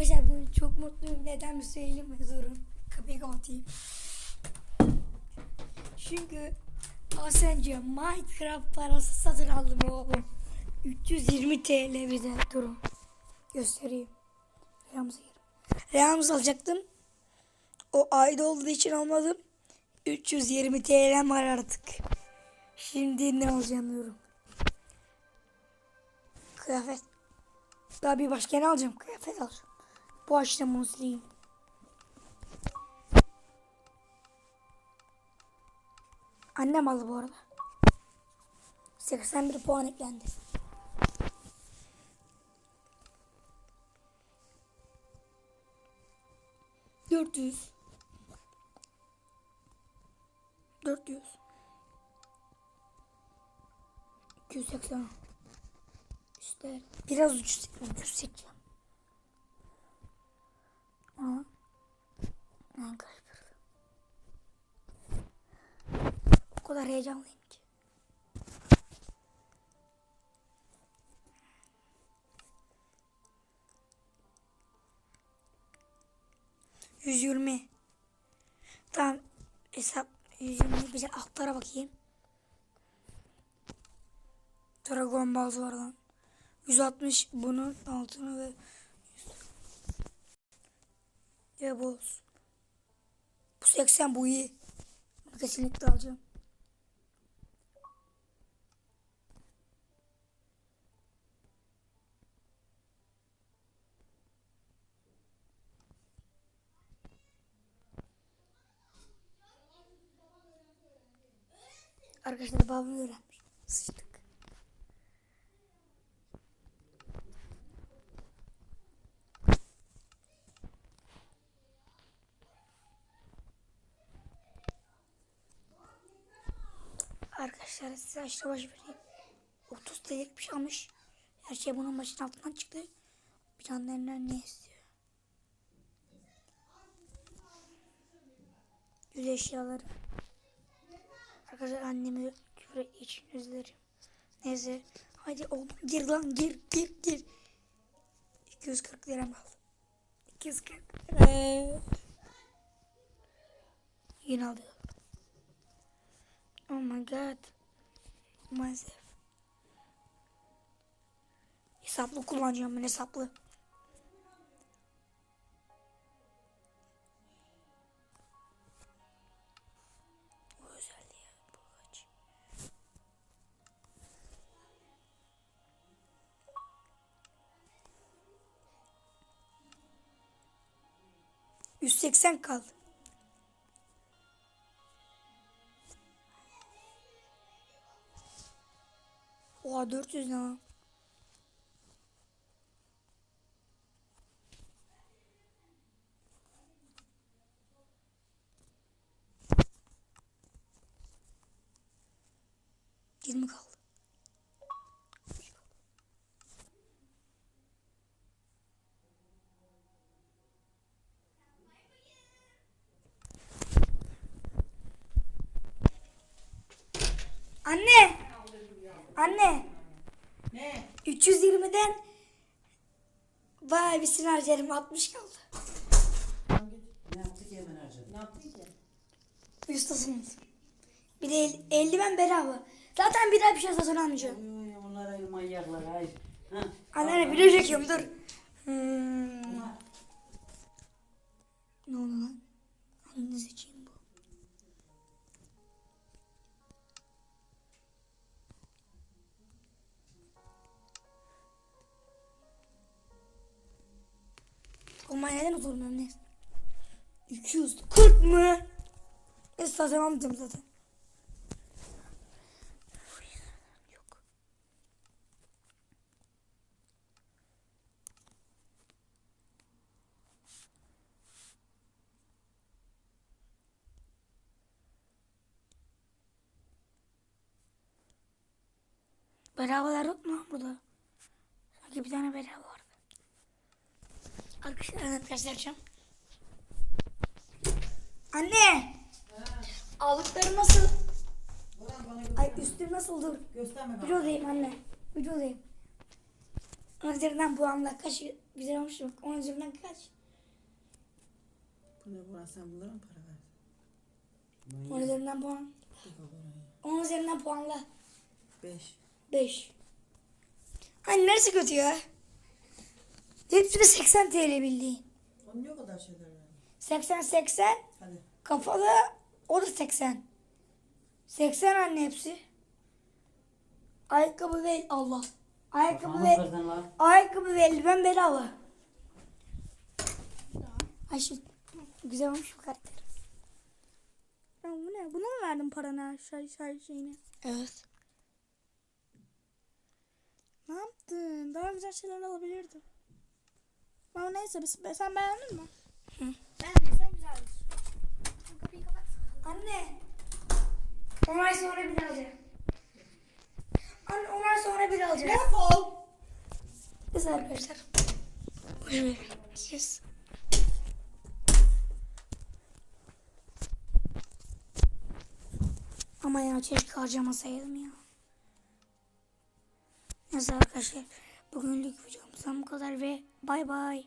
Arkadaşlar bugün çok mutluyum. Neden mi söyleyeyim mi? Durun. Kapıyı kapatayım. Çünkü az önce Minecraft parası satın aldım oğlum. 320 TL bize. Durun. Göstereyim. Yerim. Reyamızı alacaktım. O ayda olduğu için almadım. 320 TL var artık. Şimdi ne alacağım diyorum. Kıyafet. Daha bir başka ne alacağım? Kıyafet alacağım. Bu bunu sileyim. Annem aldı bu arada. 81 puan eklendi. Dört yüz. Dört yüz. İki yüz seksen. İşte biraz ucuz, ucuz seçeceğim. Ben kayboldum. O kadar heyecanlıyım ki. Yüz yirmi. Tamam hesap yüz yirmi bize aklara bakayım. Dragon Ball var lan. 160 bunun altını ve ve boz. 980 bu iyi. Bunu kesinlikle alacağım. Arkadaşlar babam öğrenmiş. Sıçtık. Arkadaşlar size açta baş vereyim. 30 TL'lik bir şey almış. Her şey bunun başının altından çıktı. Planlarından ne istiyor? Yüz eşyaları. Arkadaşlar annemi küfür için özür dilerim. Neyse. Hadi oğlum gir lan gir gir gir. 240 lira mı aldım? 240 lira. Yine aldım. Oh my god. Maalesef. Hesaplı kullanacağım ben hesaplı. Yüz seksen kaldı. Oha 400 ne lan? Yirmi kaldı. Anne! Anne! Ne? 320'den bayağı bir sinir harcarım 60 kaldı. Ne yaptık hemen harcadık. Ne yaptın ki? Ustasınız. Bir de el, eldiven bedava. Zaten bir daha bir şey satın almayacağım. Oy, onlar öyle manyaklar hayır. Ha. Anne video çekiyorum dur. Hmm. Ne oldu lan? Hangi seçeyim Olmaya neden oturmuyorum ne? 240 mı? Ben zaten almayacağım zaten. Yok. Bedavalar yok mu burada? Sanki bir tane bedava vardı. Arkadaşlar ben göstereceğim. Anne! Aldıkları nasıl? Ay üstü nasıl dur? gösterme bana. Videodayım anne. Videodayım. 10 üzerinden puanla kaç güzel olmuş bak. 10 üzerinden kaç? Bu ne Burhan sen bunlara mı para verdin? 10 üzerinden puan. Tek o parayı. 10 üzerinden puanla. Beş. 5. Ay neresi kötü ya? Hepsi de 80 TL bildiğin. Onun ne o kadar şeyler verdin? 80 80 Hadi. kafalı o da 80. 80 anne hepsi. Ayakkabı ve Allah. Ayakkabı ve ayakkabı ve eldiven bedava. Ay şu güzel olmuş bu karakter. Ya bu ne? Buna mı verdin paranı şey, her şeyini? Evet. Ne yaptın? Daha güzel şeyler alabilirdim. Ama neyse biz- sen beğendin mi? Beğendiysen güzeldir. Kapıyı kapat. Anne. 10 ay sonra bir alacağım. Anne 10 ay sonra bir alacağım. Defol. Biz arkadaşlar. Boşver. Yes. Ama ya keşke harcamasaydım ya. Neyse arkadaşlar. Bugünlük videomuzdan bu kadar ve Bye bye.